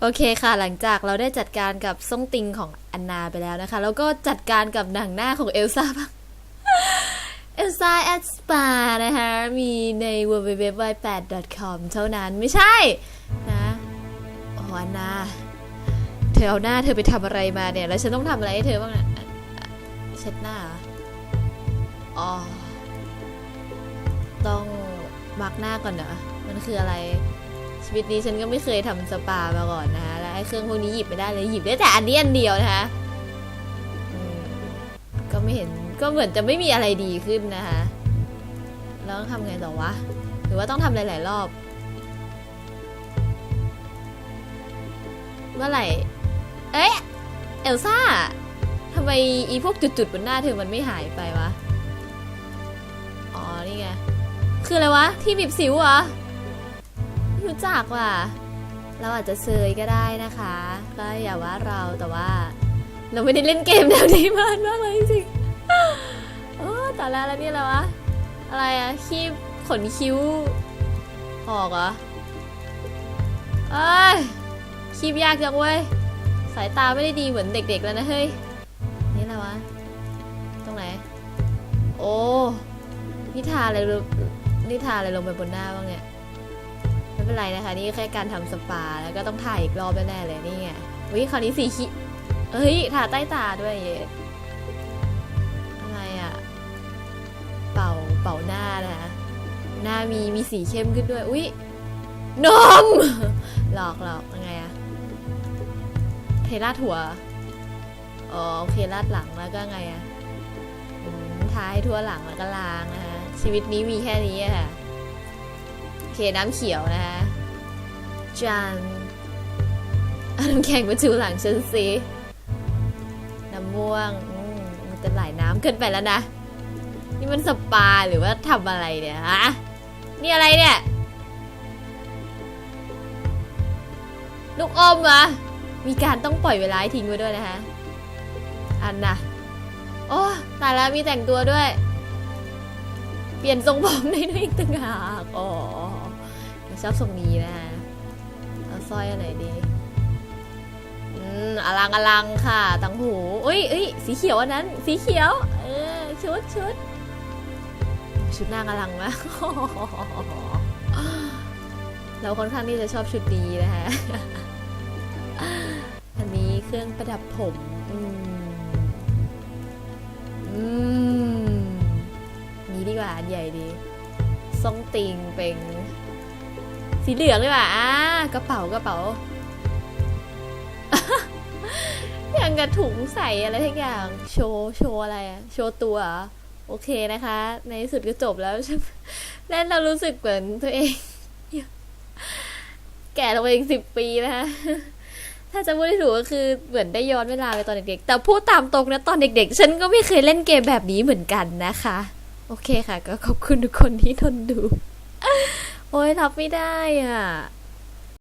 โอเคค่ะ หลังจากเราได้จัดการกับส้งติงของอันนาไปแล้วนะคะ แล้วก็จัดการกับหนังหน้าของเอลซ่าบ้างเอลซ่าแอดสปานะคะ มีใน w w w y 8 com เท่านั้นไม่ใช่นะโอ้อันนา เธอเอาหน้าเธอไปทำอะไรมาเนี่ย แล้วฉันต้องทำอะไรให้เธอบ้างอะอะอะเช็ดหน้าออ๋อ ต้องมาร์กหน้าก่อนเหรอมันคืออะไร ชีวิตนี้ฉันก็ไม่เคยทำสปามาก่อนนะคะและไอ้เครื่องพวกนี้หยิบไม่ได้เลยหยิบได้แต่อันนี้อันเดียวนะคะก็ไม่เห็นก็เหมือนจะไม่มีอะไรดีขึ้นนะคะแล้วต้องทำไงต่อวะหรือว่าต้องทำหลายๆรอบ เมื่อไหร่ เอ๊ะเอลซ่าทำไมอีพวกจุดๆบนหน้าเธอมันไม่หายไปวะ อ๋อ นี่ไง คืออะไรวะ ที่บีบสิวเหรอ รู้จักว่ะ เราอาจจะเซยก็ได้นะคะ ก็อย่าว่าเราแต่ว่า เราไม่ได้เล่นเกมแนวนี้มานมากเลยจริงโอ้ตายแล้วแล้วนี่อะไรวะ อะไรอะคีบขนคิ้ว ออกเหรอเอ้ยคีบยากจังเว้ย สายตาไม่ได้ดีเหมือนเด็กๆแล้วนะเฮ้ย นี่อะไรวะ ตรงไหน โอ้นี่ทาอะไรนี่ทาอะไรลงไปบนหน้าบ้างเนี่ย ไม่เป็นไรนะคะ นี่แค่การทำสปาแล้วก็ต้องถ่ายอีกรอบแน่ๆเลยนี่ไงวิคราวนี้สีขีเฮ้ยทาใต้ตาด้วยเยอะไรอะเป่าเป่าหน้านะคะหน้ามีมีสีเข้มขึ้นด้วยอุ้ยนมหลอกหลอกยังไงอะเทราดหัวอ๋อโอเคราดหลังแล้วก็ไงอะอืมทาให้ทั่วหลังแล้วก็ล้างนะคะชีวิตนี้มีแค่นี้อะค่ะ เคน้ำเขียวนะฮะจานน้ำแข็งมาจูหลังฉันสิน้ำม่วงอืมมันจะไหลน้ำเกินไปแล้วนะ นี่มันสปาหรือว่าทำอะไรเนี่ยฮะนี่อะไรเนี่ย ลูกอมเหรอมีการต้องปล่อยเวลาทิ้งไว้ด้วยนะคะอันนะโอ้ตายแล้วมีแต่งตัวด้วย เปลี่ยนทรงผมได้ด้วยอีกต่างหากอ๋อชอบทรงนี้นะฮะเอาสร้อยอะไรดี อืมอลังอลังค่ะตังหูเอ้ยเอ้ยสีเขียวอันนั้น สีเขียว เออ ชุดชุด ชุดนางอลังมากเราค่อนข้างที่จะชอบชุดนี้นะคะ อันนี้เครื่องประดับผม อืม ดีกว่านใหญ่ดีทรงติงเป็นสีเหลืองดีกว่าอ่ากระเป๋ากระเป๋า อย่างกระถุงใส่อะไรทั้งอย่าง โชว์โชว์อะไรอะโชว์ตัว โอเคนะคะ ในที่สุดก็จบแล้วเล่นเรารู้สึกเหมือนตัวเอง แก่ลงไปอีกสิบปีนะคะถ้าจะพูดถูกก็คือเหมือนได้ย้อนเวลาไปตอนเด็กๆ แต่พูดตามตรงนะตอนเด็กๆ ฉันก็ไม่เคยเล่นเกมแบบนี้เหมือนกันนะคะ โอเคค่ะ ก็ขอบคุณทุกคนที่ทนดู โอ้ยรับไม่ได้อะ